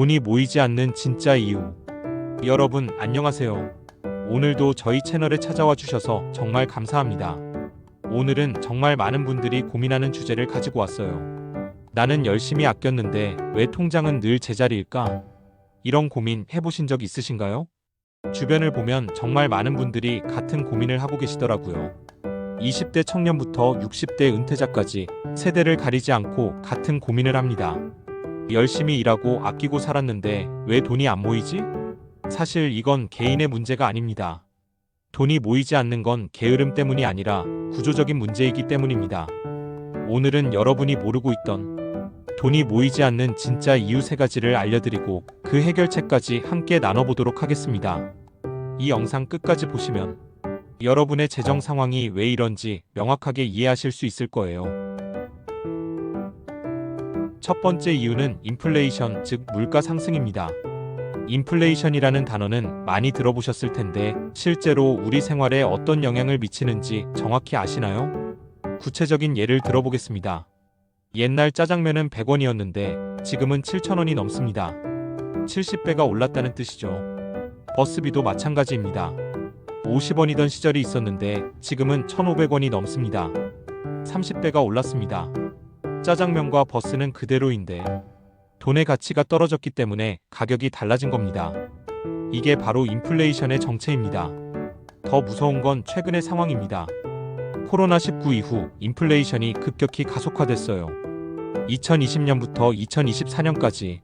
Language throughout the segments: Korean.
돈이 모이지 않는 진짜 이유. 여러분, 안녕하세요. 오늘도 저희 채널에 찾아와 주셔서 정말 감사합니다. 오늘은 정말 많은 분들이 고민하는 주제를 가지고 왔어요. 나는 열심히 아꼈는데 왜 통장은 늘 제자리일까? 이런 고민 해보신 적 있으신가요? 주변을 보면 정말 많은 분들이 같은 고민을 하고 계시더라고요. 20대 청년부터 60대 은퇴자까지 세대를 가리지 않고 같은 고민을 합니다. 열심히 일하고 아끼고 살았는데 왜 돈이 안 모이지? 사실 이건 개인의 문제가 아닙니다. 돈이 모이지 않는 건 게으름 때문이 아니라 구조적인 문제이기 때문입니다. 오늘은 여러분이 모르고 있던 돈이 모이지 않는 진짜 이유 세 가지를 알려드리고 그 해결책까지 함께 나눠보도록 하겠습니다. 이 영상 끝까지 보시면 여러분의 재정 상황이 왜 이런지 명확하게 이해하실 수 있을 거예요. 첫 번째 이유는 인플레이션, 즉 물가 상승입니다. 인플레이션이라는 단어는 많이 들어보셨을 텐데 실제로 우리 생활에 어떤 영향을 미치는지 정확히 아시나요? 구체적인 예를 들어보겠습니다. 옛날 짜장면은 100원이었는데 지금은 7,000원이 넘습니다. 70배가 올랐다는 뜻이죠. 버스비도 마찬가지입니다. 50원이던 시절이 있었는데 지금은 1,500원이 넘습니다. 30배가 올랐습니다. 짜장면과 버스는 그대로인데 돈의 가치가 떨어졌기 때문에 가격이 달라진 겁니다. 이게 바로 인플레이션의 정체입니다. 더 무서운 건 최근의 상황입니다. 코로나19 이후 인플레이션이 급격히 가속화됐어요. 2020년부터 2024년까지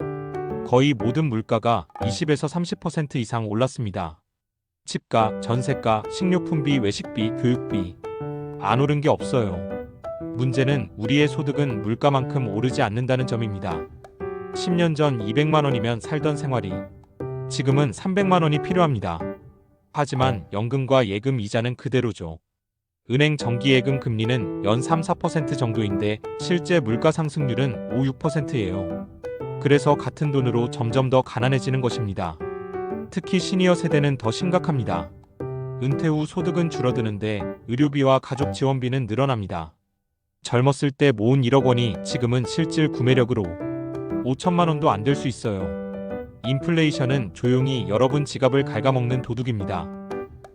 거의 모든 물가가 20에서 30% 이상 올랐습니다. 집가, 전세가, 식료품비, 외식비, 교육비. 안 오른 게 없어요. 문제는 우리의 소득은 물가만큼 오르지 않는다는 점입니다. 10년 전 200만 원이면 살던 생활이 지금은 300만 원이 필요합니다. 하지만 연금과 예금 이자는 그대로죠. 은행 정기예금 금리는 연 3, 4% 정도인데 실제 물가 상승률은 5, 6%예요. 그래서 같은 돈으로 점점 더 가난해지는 것입니다. 특히 시니어 세대는 더 심각합니다. 은퇴 후 소득은 줄어드는데 의료비와 가족 지원비는 늘어납니다. 젊었을 때 모은 1억 원이 지금은 실질 구매력으로 5천만 원도 안 될 수 있어요. 인플레이션은 조용히 여러분 지갑을 갉아먹는 도둑입니다.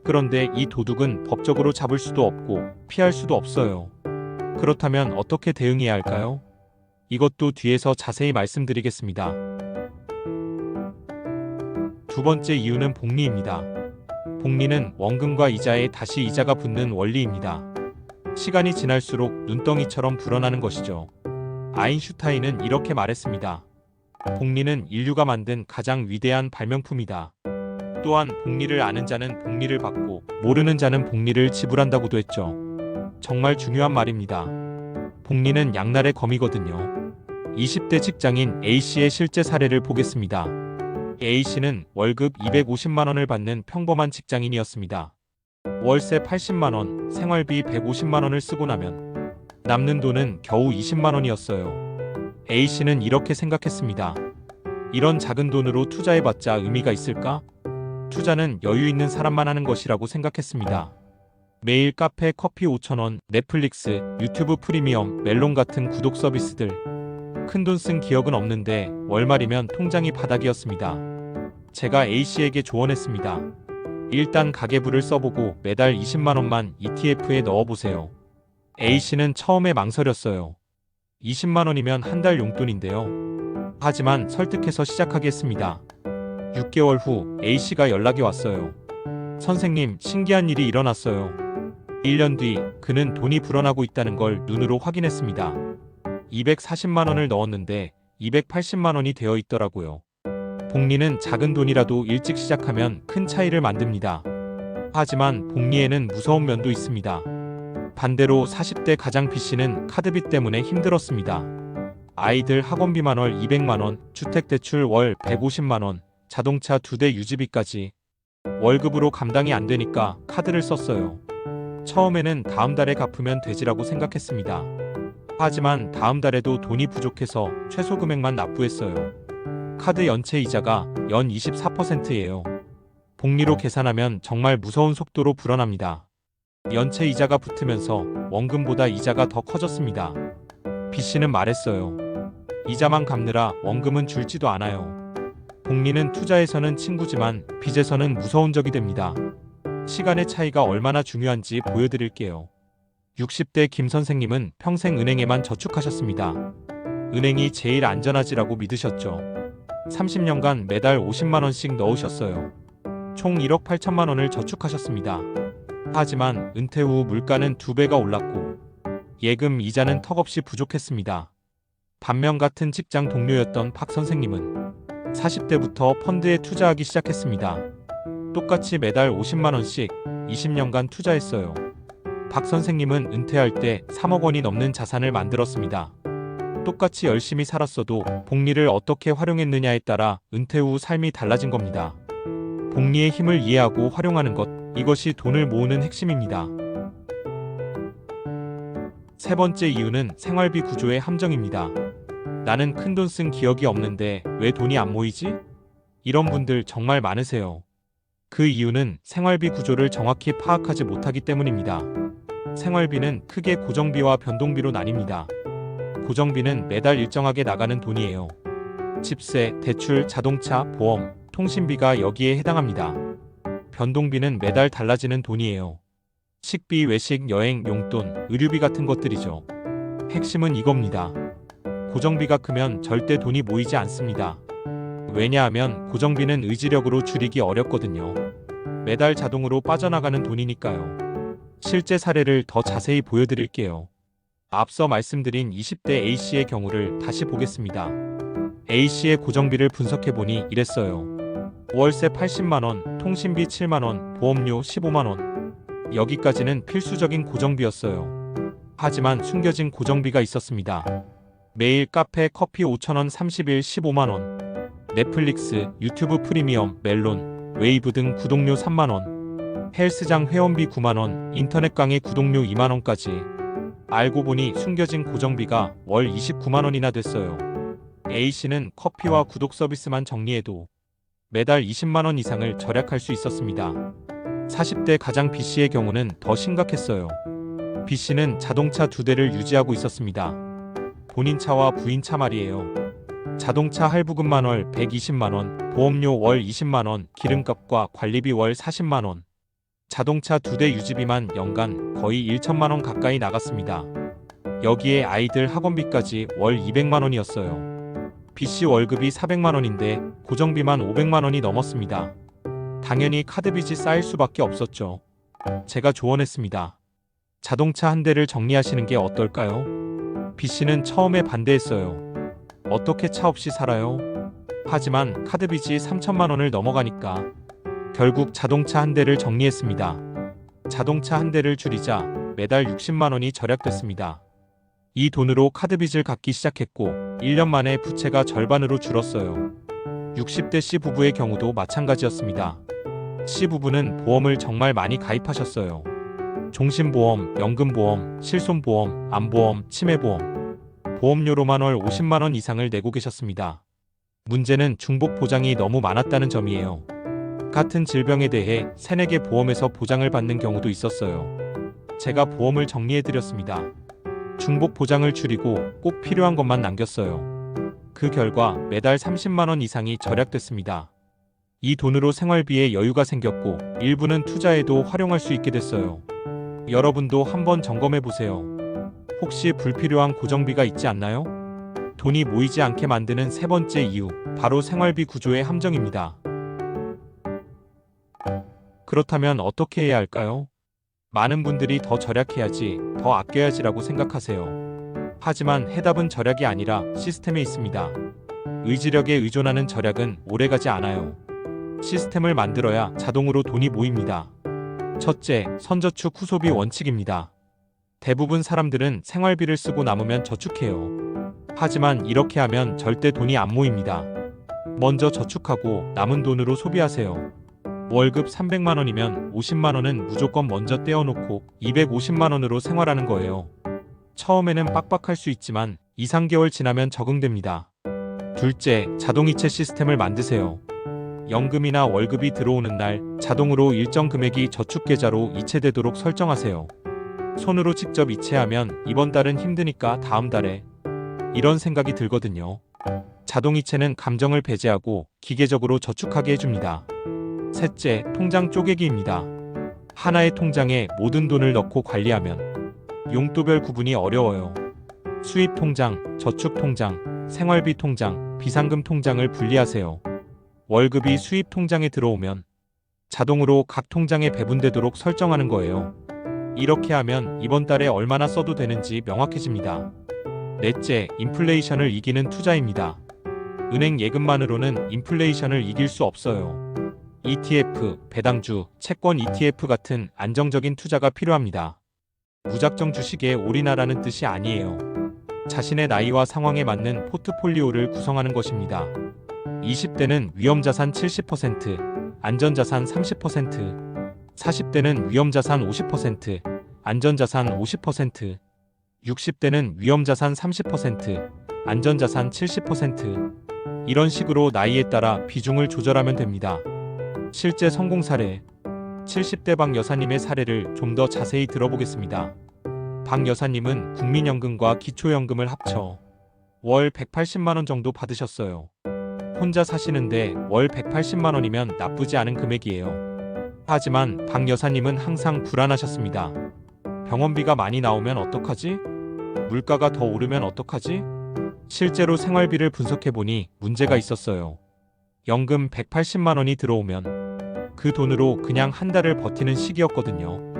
그런데 이 도둑은 법적으로 잡을 수도 없고 피할 수도 없어요. 그렇다면 어떻게 대응해야 할까요? 이것도 뒤에서 자세히 말씀드리겠습니다. 두 번째 이유는 복리입니다. 복리는 원금과 이자에 다시 이자가 붙는 원리입니다. 시간이 지날수록 눈덩이처럼 불어나는 것이죠. 아인슈타인은 이렇게 말했습니다. 복리는 인류가 만든 가장 위대한 발명품이다. 또한 복리를 아는 자는 복리를 받고 모르는 자는 복리를 지불한다고도 했죠. 정말 중요한 말입니다. 복리는 양날의 검이거든요. 20대 직장인 A씨의 실제 사례를 보겠습니다. A씨는 월급 250만 원을 받는 평범한 직장인이었습니다. 월세 80만 원, 생활비 150만 원을 쓰고 나면 남는 돈은 겨우 20만 원이었어요. A씨는 이렇게 생각했습니다. 이런 작은 돈으로 투자해봤자 의미가 있을까? 투자는 여유 있는 사람만 하는 것이라고 생각했습니다. 매일 카페 커피 5,000원, 넷플릭스, 유튜브 프리미엄, 멜론 같은 구독 서비스들. 큰 돈 쓴 기억은 없는데 월말이면 통장이 바닥이었습니다. 제가 A씨에게 조언했습니다. 일단 가계부를 써보고 매달 20만 원만 ETF에 넣어보세요. A씨는 처음에 망설였어요. 20만 원이면 한 달 용돈인데요. 하지만 설득해서 시작하게 했습니다. 6개월 후 A씨가 연락이 왔어요. 선생님, 신기한 일이 일어났어요. 1년 뒤 그는 돈이 불어나고 있다는 걸 눈으로 확인했습니다. 240만 원을 넣었는데 280만 원이 되어 있더라고요. 복리는 작은 돈이라도 일찍 시작하면 큰 차이를 만듭니다. 하지만 복리에는 무서운 면도 있습니다. 반대로 40대 가장 B씨는 카드비 때문에 힘들었습니다. 아이들 학원비만 월 200만원, 주택대출 월 150만원, 자동차 두 대 유지비까지 월급으로 감당이 안 되니까 카드를 썼어요. 처음에는 다음 달에 갚으면 되지라고 생각했습니다. 하지만 다음 달에도 돈이 부족해서 최소 금액만 납부했어요. 카드 연체 이자가 연 24%예요. 복리로 계산하면 정말 무서운 속도로 불어납니다. 연체 이자가 붙으면서 원금보다 이자가 더 커졌습니다. B씨는 말했어요. 이자만 갚느라 원금은 줄지도 않아요. 복리는 투자에서는 친구지만 빚에서는 무서운 적이 됩니다. 시간의 차이가 얼마나 중요한지 보여드릴게요. 60대 김 선생님은 평생 은행에만 저축하셨습니다. 은행이 제일 안전하지라고 믿으셨죠. 30년간 매달 50만 원씩 넣으셨어요. 총 1억 8천만 원을 저축하셨습니다. 하지만 은퇴 후 물가는 두 배가 올랐고 예금 이자는 턱없이 부족했습니다. 반면 같은 직장 동료였던 박 선생님은 40대부터 펀드에 투자하기 시작했습니다. 똑같이 매달 50만 원씩 20년간 투자했어요. 박 선생님은 은퇴할 때 3억 원이 넘는 자산을 만들었습니다. 똑같이 열심히 살았어도 복리를 어떻게 활용했느냐에 따라 은퇴 후 삶이 달라진 겁니다. 복리의 힘을 이해하고 활용하는 것, 이것이 돈을 모으는 핵심입니다. 세 번째 이유는 생활비 구조의 함정입니다. 나는 큰 돈 쓴 기억이 없는데 왜 돈이 안 모이지? 이런 분들 정말 많으세요. 그 이유는 생활비 구조를 정확히 파악하지 못하기 때문입니다. 생활비는 크게 고정비와 변동비로 나뉩니다. 고정비는 매달 일정하게 나가는 돈이에요. 집세, 대출, 자동차, 보험, 통신비가 여기에 해당합니다. 변동비는 매달 달라지는 돈이에요. 식비, 외식, 여행, 용돈, 의류비 같은 것들이죠. 핵심은 이겁니다. 고정비가 크면 절대 돈이 모이지 않습니다. 왜냐하면 고정비는 의지력으로 줄이기 어렵거든요. 매달 자동으로 빠져나가는 돈이니까요. 실제 사례를 더 자세히 보여드릴게요. 앞서 말씀드린 20대 A씨의 경우를 다시 보겠습니다. A씨의 고정비를 분석해보니 이랬어요. 월세 80만원, 통신비 7만원, 보험료 15만원. 여기까지는 필수적인 고정비였어요. 하지만 숨겨진 고정비가 있었습니다. 매일 카페 커피 5천원 30일 15만원. 넷플릭스, 유튜브 프리미엄, 멜론, 웨이브 등 구독료 3만원. 헬스장 회원비 9만원, 인터넷 강의 구독료 2만원까지. 알고 보니 숨겨진 고정비가 월 29만 원이나 됐어요. A씨는 커피와 구독 서비스만 정리해도 매달 20만 원 이상을 절약할 수 있었습니다. 40대 가장 B씨의 경우는 더 심각했어요. B씨는 자동차 두 대를 유지하고 있었습니다. 본인 차와 부인 차 말이에요. 자동차 할부금만 월 120만 원, 보험료 월 20만 원, 기름값과 관리비 월 40만 원. 자동차 두 대 유지비만 연간 거의 1천만 원 가까이 나갔습니다. 여기에 아이들 학원비까지 월 200만 원이었어요. B씨 월급이 400만 원인데 고정비만 500만 원이 넘었습니다. 당연히 카드빚이 쌓일 수밖에 없었죠. 제가 조언했습니다. 자동차 한 대를 정리하시는 게 어떨까요? B씨는 처음에 반대했어요. 어떻게 차 없이 살아요? 하지만 카드빚이 3천만 원을 넘어가니까 결국 자동차 한 대를 정리했습니다. 자동차 한 대를 줄이자 매달 60만 원이 절약됐습니다. 이 돈으로 카드빚을 갚기 시작했고 1년 만에 부채가 절반으로 줄었어요. 60대 C 부부의 경우도 마찬가지였습니다. C 부부는 보험을 정말 많이 가입하셨어요. 종신보험, 연금보험, 실손보험, 암보험, 치매보험. 보험료로만 월 50만 원 이상을 내고 계셨습니다. 문제는 중복 보장이 너무 많았다는 점이에요. 같은 질병에 대해 개 보험에서 보장을 받는 경우도 있었어요. 제가 보험을 정리해드렸습니다. 중복 보장을 줄이고 꼭 필요한 것만 남겼어요. 그 결과 매달 30만 원 이상이 절약됐습니다. 이 돈으로 생활비에 여유가 생겼고 일부는 투자에도 활용할 수 있게 됐어요. 여러분도 한번 점검해 보세요. 혹시 불필요한 고정비가 있지 않나요? 돈이 모이지 않게 만드는 세 번째 이유, 바로 생활비 구조의 함정입니다. 그렇다면 어떻게 해야 할까요? 많은 분들이 더 절약해야지, 더 아껴야지라고 생각하세요. 하지만 해답은 절약이 아니라 시스템에 있습니다. 의지력에 의존하는 절약은 오래가지 않아요. 시스템을 만들어야 자동으로 돈이 모입니다. 첫째, 선저축 후소비 원칙입니다. 대부분 사람들은 생활비를 쓰고 남으면 저축해요. 하지만 이렇게 하면 절대 돈이 안 모입니다. 먼저 저축하고 남은 돈으로 소비하세요. 월급 300만 원이면 50만 원은 무조건 먼저 떼어놓고 250만 원으로 생활하는 거예요. 처음에는 빡빡할 수 있지만 2, 3개월 지나면 적응됩니다. 둘째, 자동이체 시스템을 만드세요. 연금이나 월급이 들어오는 날 자동으로 일정 금액이 저축 계좌로 이체되도록 설정하세요. 손으로 직접 이체하면 이번 달은 힘드니까 다음 달에 이런 생각이 들거든요. 자동이체는 감정을 배제하고 기계적으로 저축하게 해줍니다. 셋째, 통장 쪼개기입니다. 하나의 통장에 모든 돈을 넣고 관리하면 용도별 구분이 어려워요. 수입 통장, 저축 통장, 생활비 통장, 비상금 통장을 분리하세요. 월급이 수입 통장에 들어오면 자동으로 각 통장에 배분되도록 설정하는 거예요. 이렇게 하면 이번 달에 얼마나 써도 되는지 명확해집니다. 넷째, 인플레이션을 이기는 투자입니다. 은행 예금만으로는 인플레이션을 이길 수 없어요. ETF, 배당주, 채권 ETF 같은 안정적인 투자가 필요합니다. 무작정 주식에 올인하라는 뜻이 아니에요. 자신의 나이와 상황에 맞는 포트폴리오를 구성하는 것입니다. 20대는 위험자산 70%, 안전자산 30%, 40대는 위험자산 50%, 안전자산 50%, 60대는 위험자산 30%, 안전자산 70%. 이런 식으로 나이에 따라 비중을 조절하면 됩니다. 실제 성공 사례 70대 박 여사님의 사례를 좀 더 자세히 들어보겠습니다. 박 여사님은 국민연금과 기초연금을 합쳐 월 180만 원 정도 받으셨어요. 혼자 사시는데 월 180만 원이면 나쁘지 않은 금액이에요. 하지만 박 여사님은 항상 불안하셨습니다. 병원비가 많이 나오면 어떡하지? 물가가 더 오르면 어떡하지? 실제로 생활비를 분석해보니 문제가 있었어요. 연금 180만 원이 들어오면 그 돈으로 그냥 한 달을 버티는 시기였거든요.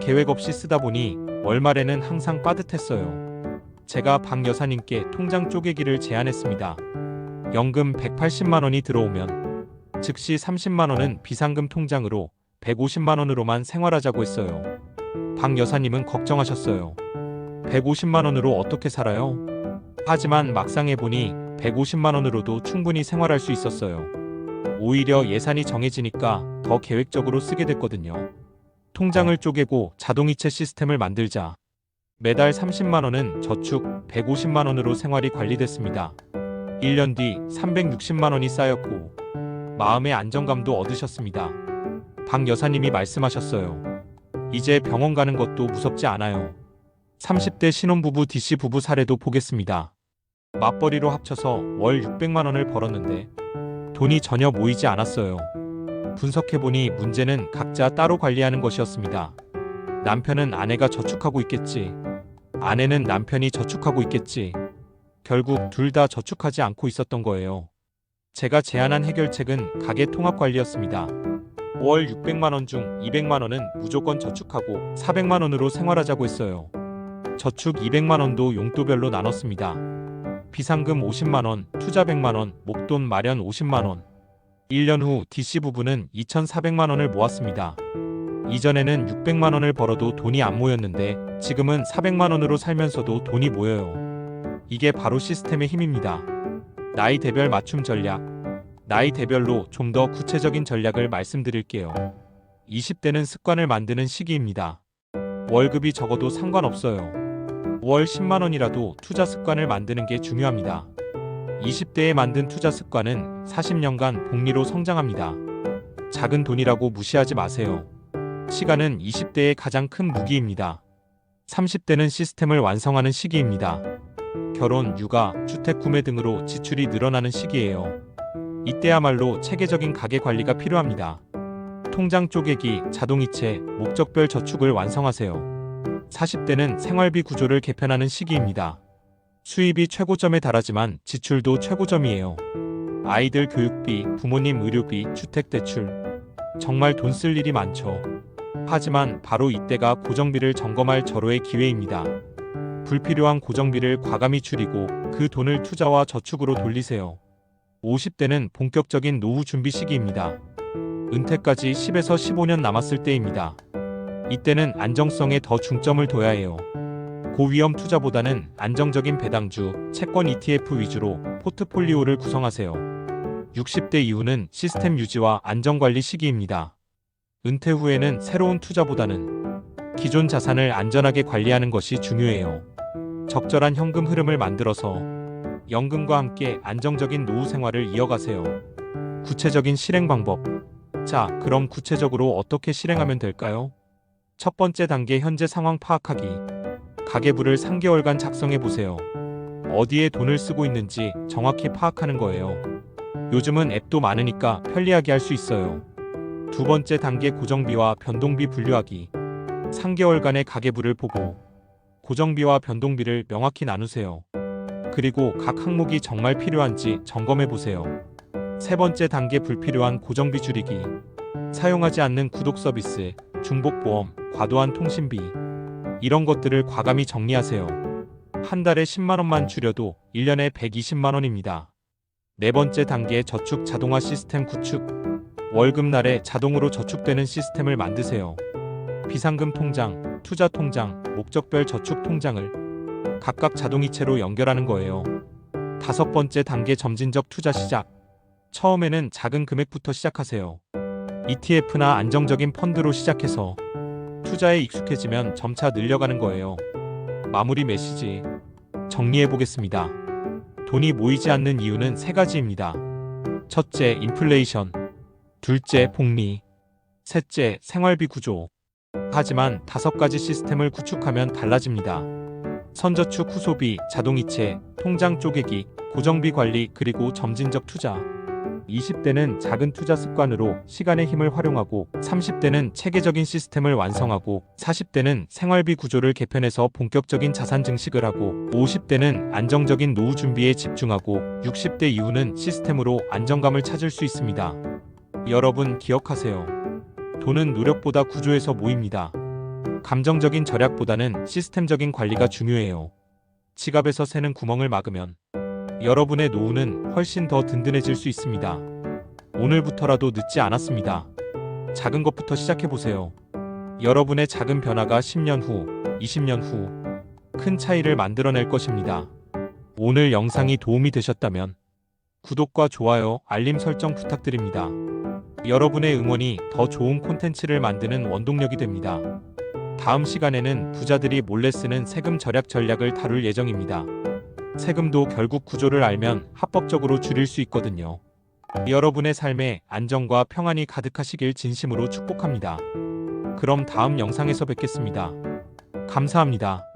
계획 없이 쓰다 보니 월말에는 항상 빠듯했어요. 제가 박 여사님께 통장 쪼개기를 제안했습니다. 연금 180만 원이 들어오면 즉시 30만 원은 비상금 통장으로 150만 원으로만 생활하자고 했어요. 박 여사님은 걱정하셨어요. 150만 원으로 어떻게 살아요? 하지만 막상 해보니 150만 원으로도 충분히 생활할 수 있었어요. 오히려 예산이 정해지니까 더 계획적으로 쓰게 됐거든요. 통장을 쪼개고 자동이체 시스템을 만들자. 매달 30만 원은 저축, 150만 원으로 생활이 관리됐습니다. 1년 뒤 360만 원이 쌓였고 마음의 안정감도 얻으셨습니다. 박 여사님이 말씀하셨어요. 이제 병원 가는 것도 무섭지 않아요. 30대 신혼부부 DC 부부 사례도 보겠습니다. 맞벌이로 합쳐서 월 600만 원을 벌었는데 돈이 전혀 모이지 않았어요. 분석해보니 문제는 각자 따로 관리하는 것이었습니다. 남편은 아내가 저축하고 있겠지. 아내는 남편이 저축하고 있겠지. 결국 둘 다 저축하지 않고 있었던 거예요. 제가 제안한 해결책은 가계 통합 관리였습니다. 월 600만 원 중 200만 원은 무조건 저축하고 400만 원으로 생활하자고 했어요. 저축 200만 원도 용도별로 나눴습니다. 비상금 50만 원, 투자 100만 원, 목돈 마련 50만 원. 1년 후 DC 부부는 2,400만 원을 모았습니다. 이전에는 600만 원을 벌어도 돈이 안 모였는데 지금은 400만 원으로 살면서도 돈이 모여요. 이게 바로 시스템의 힘입니다. 나이 대별 맞춤 전략. 나이 대별로 좀 더 구체적인 전략을 말씀드릴게요. 20대는 습관을 만드는 시기입니다. 월급이 적어도 상관없어요. 월 10만 원이라도 투자 습관을 만드는 게 중요합니다. 20대에 만든 투자 습관은 40년간 복리로 성장합니다. 작은 돈이라고 무시하지 마세요. 시간은 20대의 가장 큰 무기입니다. 30대는 시스템을 완성하는 시기입니다. 결혼, 육아, 주택 구매 등으로 지출이 늘어나는 시기예요. 이때야말로 체계적인 가계 관리가 필요합니다. 통장 쪼개기, 자동이체, 목적별 저축을 완성하세요. 40대는 생활비 구조를 개편하는 시기입니다. 수입이 최고점에 달하지만 지출도 최고점이에요. 아이들 교육비, 부모님 의료비, 주택대출. 정말 돈 쓸 일이 많죠. 하지만 바로 이때가 고정비를 점검할 절호의 기회입니다. 불필요한 고정비를 과감히 줄이고 그 돈을 투자와 저축으로 돌리세요. 50대는 본격적인 노후 준비 시기입니다. 은퇴까지 10에서 15년 남았을 때입니다. 이때는 안정성에 더 중점을 둬야 해요. 고위험 투자보다는 안정적인 배당주, 채권 ETF 위주로 포트폴리오를 구성하세요. 60대 이후는 시스템 유지와 안정관리 시기입니다. 은퇴 후에는 새로운 투자보다는 기존 자산을 안전하게 관리하는 것이 중요해요. 적절한 현금 흐름을 만들어서 연금과 함께 안정적인 노후 생활을 이어가세요. 구체적인 실행 방법. 자, 그럼 구체적으로 어떻게 실행하면 될까요? 첫 번째 단계 현재 상황 파악하기. 가계부를 3개월간 작성해 보세요. 어디에 돈을 쓰고 있는지 정확히 파악하는 거예요. 요즘은 앱도 많으니까 편리하게 할 수 있어요. 두 번째 단계 고정비와 변동비 분류하기. 3개월간의 가계부를 보고 고정비와 변동비를 명확히 나누세요. 그리고 각 항목이 정말 필요한지 점검해 보세요. 세 번째 단계 불필요한 고정비 줄이기. 사용하지 않는 구독 서비스, 중복 보험, 과도한 통신비. 이런 것들을 과감히 정리하세요. 한 달에 10만 원만 줄여도 1년에 120만 원입니다. 네 번째 단계 저축 자동화 시스템 구축. 월급날에 자동으로 저축되는 시스템을 만드세요. 비상금 통장, 투자 통장, 목적별 저축 통장을 각각 자동이체로 연결하는 거예요. 다섯 번째 단계 점진적 투자 시작. 처음에는 작은 금액부터 시작하세요. ETF나 안정적인 펀드로 시작해서 투자에 익숙해지면 점차 늘려가는 거예요. 마무리 메시지 정리해 보겠습니다. 돈이 모이지 않는 이유는 세 가지입니다. 첫째, 인플레이션. 둘째, 복리. 셋째, 생활비 구조. 하지만 다섯 가지 시스템을 구축하면 달라집니다. 선저축 후소비, 자동이체, 통장 쪼개기, 고정비 관리, 그리고 점진적 투자. 20대는 작은 투자 습관으로 시간의 힘을 활용하고 30대는 체계적인 시스템을 완성하고 40대는 생활비 구조를 개편해서 본격적인 자산 증식을 하고 50대는 안정적인 노후 준비에 집중하고 60대 이후는 시스템으로 안정감을 찾을 수 있습니다. 여러분 기억하세요. 돈은 노력보다 구조에서 모입니다. 감정적인 절약보다는 시스템적인 관리가 중요해요. 지갑에서 새는 구멍을 막으면 여러분의 노후는 훨씬 더 든든해질 수 있습니다. 오늘부터라도 늦지 않았습니다. 작은 것부터 시작해보세요. 여러분의 작은 변화가 10년 후, 20년 후 큰 차이를 만들어낼 것입니다. 오늘 영상이 도움이 되셨다면 구독과 좋아요, 알림 설정 부탁드립니다. 여러분의 응원이 더 좋은 콘텐츠를 만드는 원동력이 됩니다. 다음 시간에는 부자들이 몰래 쓰는 세금 절약 전략을 다룰 예정입니다. 세금도 결국 구조를 알면 합법적으로 줄일 수 있거든요. 여러분의 삶에 안정과 평안이 가득하시길 진심으로 축복합니다. 그럼 다음 영상에서 뵙겠습니다. 감사합니다.